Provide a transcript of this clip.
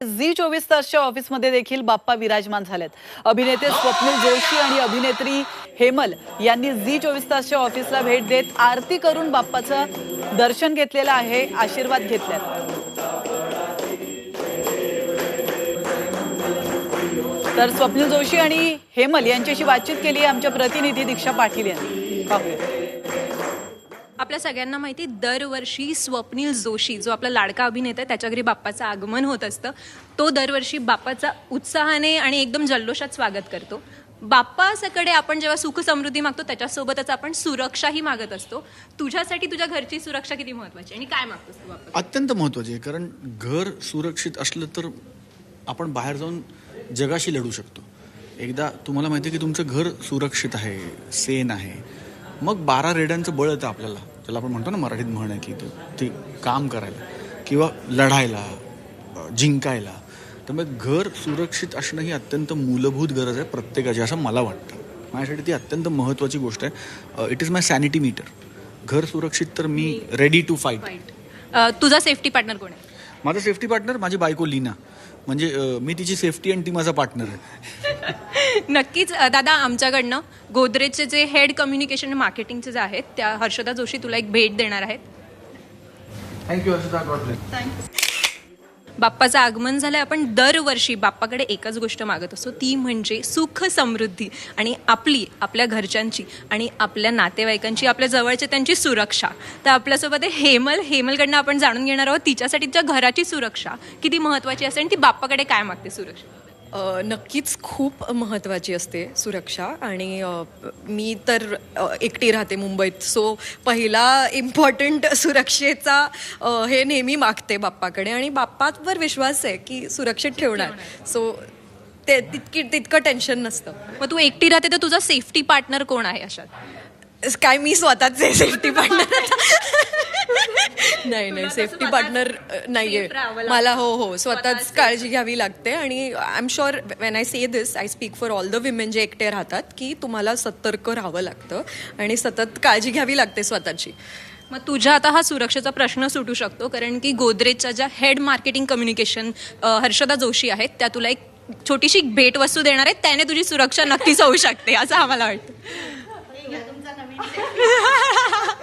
Zee चोवीस तासच्या ऑफिसमध्ये देखील बाप्पा विराजमान झालेत. अभिनेते स्वप्नील जोशी आणि अभिनेत्री हेमल यांनी झी चोवीस तासच्या ऑफिसला भेट देत आरती करून बाप्पाचं दर्शन घेतलेलं आहे आशीर्वाद घेतल्यात तर स्वप्नील जोशी आणि हेमल यांच्याशी बातचीत केली आमच्या प्रतिनिधी दीक्षा पाटील यांनी. पाहूया. आपल्या सगळ्यांना माहिती आहे, दरवर्षी स्वप्नील जोशी जो आपला लाडका अभिनेता आहे त्याच्या घरी बाप्पाचं आगमन होत असतं. तो दरवर्षी बाप्पाचा उत्साहाने आणि एकदम जल्लोषात स्वागत करतो. बाप्पाकडे आपण जेव्हा सुख समृद्धी मागतो त्याच्यासोबतच आपण सुरक्षाही मागत असतो. तुझ्यासाठी तुझ्या घरची सुरक्षा किती महत्वाची आहे? आणि काय मागतोस तू बाप्पा? अत्यंत महत्वाची आहे कारण घर सुरक्षित असलं तर आपण बाहेर जाऊन जगाशी लढू शकतो. एकदा तुम्हाला माहिती आहे की तुमचं घर सुरक्षित आहे सेन आहे. मग बारा रेड्यांचं बळ येतं आपल्याला. त्याला आपण म्हणतो ना मराठीत म्हण आहे की तो ते काम करायला किंवा लढायला जिंकायला. त्यामुळे घर सुरक्षित असणं ही अत्यंत मूलभूत गरज आहे प्रत्येकाची असं मला वाटतं. माझ्यासाठी ती अत्यंत महत्त्वाची गोष्ट आहे. It is my sanity meter घर सुरक्षित तर मी रेडी टू फाईट तुझा सेफ्टी पार्टनर कोण आहे? माझा सेफ्टी पार्टनर माझी बायको लीना. म्हणजे मी तिची सेफ्टी आणि ती माझा पार्टनर आहे. नक्कीच दादा आमच्याकडनं गोदरेजचे जे हेड कम्युनिकेशन मार्केटिंगचे जे आहेत त्या हर्षदा जोशी तुला एक भेट देणार आहेत. Thank you Harshada. बाप्पाचं आगमन झालंय आपण दरवर्षी बाप्पाकडे एकच गोष्ट मागत असतो ती म्हणजे सुख समृद्धी आणि आपली आपल्या घरच्यांची आणि आपल्या नातेवाईकांची आपल्या जवळच्या त्यांची सुरक्षा. तर आपल्यासोबत हेमल. हेमलकडनं आपण जाणून घेणार आहोत तिच्यासाठी तिच्या घराची सुरक्षा किती महत्वाची असते आणि ती बाप्पाकडे काय मागते सुरक्षा? नक्कीच खूप महत्त्वाची असते सुरक्षा आणि मी तर एकटी राहते मुंबईत. सो पहिला इम्पॉर्टंट सुरक्षेचा हे नेहमी मागते बाप्पाकडे आणि बाप्पावर विश्वास आहे की सुरक्षित ठेवणार. सो ते तितकी तितकं टेन्शन नसतं. मग तू एकटी राहते तर तुझा सेफ्टी पार्टनर कोण आहे अशात? काय मी स्वतःच सेफ्टी पार्टनर नाही नाही सेफ्टी पार्टनर नाहीये. मला हो हो स्वतः स्वतःच काळजी घ्यावी लागते आणि I am sure when I say this I speak for all the women जे एकटे राहतात की तुम्हाला सतर्क राहावं लागतं आणि सतत काळजी घ्यावी लागते स्वतःची. मग तुझ्या आता हा सुरक्षेचा प्रश्न सुटू शकतो कारण की गोदरेजच्या ज्या head marketing communication Harshada Joshi आहेत त्या तुला एक छोटीशी भेटवस्तू देणार आहेत त्याने तुझी सुरक्षा नक्कीच होऊ शकते असं आम्हाला वाटतं.